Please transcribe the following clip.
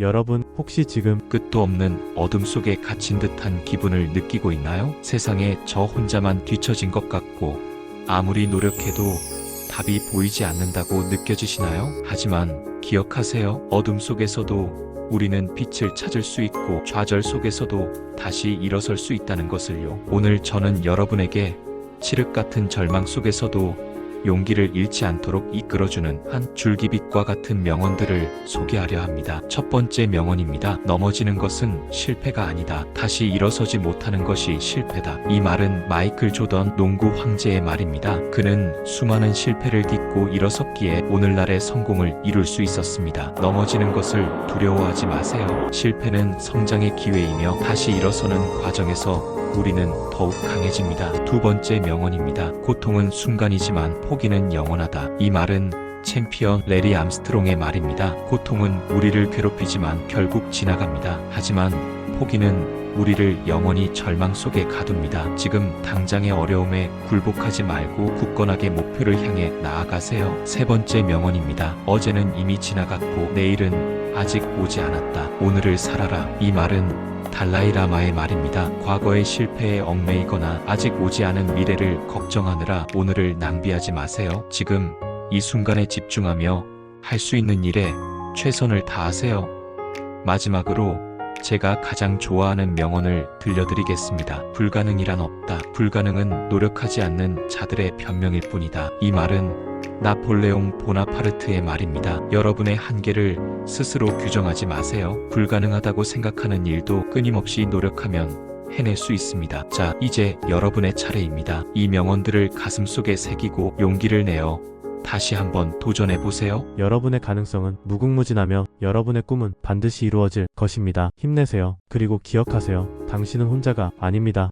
여러분, 혹시 지금 끝도 없는 어둠 속에 갇힌 듯한 기분을 느끼고 있나요? 세상에 저 혼자만 뒤처진 것 같고 아무리 노력해도 답이 보이지 않는다고 느껴지시나요? 하지만 기억하세요. 어둠 속에서도 우리는 빛을 찾을 수 있고 좌절 속에서도 다시 일어설 수 있다는 것을요. 오늘 저는 여러분에게 칠흑 같은 절망 속에서도 용기를 잃지 않도록 이끌어주는 한 줄기빛과 같은 명언들을 소개하려 합니다. 첫 번째 명언입니다. 넘어지는 것은 실패가 아니다. 다시 일어서지 못하는 것이 실패다. 이 말은 마이클 조던 농구 황제의 말입니다. 그는 수많은 실패를 딛고 일어섰기에 오늘날의 성공을 이룰 수 있었습니다. 넘어지는 것을 두려워하지 마세요. 실패는 성장의 기회이며 다시 일어서는 과정에서 우리는 더욱 강해집니다. 두 번째 명언입니다. 고통은 순간이지만 포기는 영원하다. 이 말은 챔피언 레리 암스트롱의 말입니다. 고통은 우리를 괴롭히지만 결국 지나갑니다. 하지만 포기는 우리를 영원히 절망 속에 가둡니다. 지금 당장의 어려움에 굴복하지 말고 굳건하게 목표를 향해 나아가세요. 세 번째 명언입니다. 어제는 이미 지나갔고 내일은 아직 오지 않았다. 오늘을 살아라. 이 말은 달라이라마의 말입니다. 과거의 실패에 얽매이거나 아직 오지 않은 미래를 걱정하느라 오늘을 낭비하지 마세요. 지금 이 순간에 집중하며 할 수 있는 일에 최선을 다하세요. 마지막으로 제가 가장 좋아하는 명언을 들려드리겠습니다. 불가능이란 없다. 불가능은 노력하지 않는 자들의 변명일 뿐이다. 이 말은 나폴레옹 보나파르트의 말입니다. 여러분의 한계를 스스로 규정하지 마세요. 불가능하다고 생각하는 일도 끊임없이 노력하면 해낼 수 있습니다. 자, 이제 여러분의 차례입니다. 이 명언들을 가슴속에 새기고 용기를 내어 다시 한번 도전해 보세요. 여러분의 가능성은 무궁무진하며 여러분의 꿈은 반드시 이루어질 것입니다. 힘내세요. 그리고 기억하세요. 당신은 혼자가 아닙니다.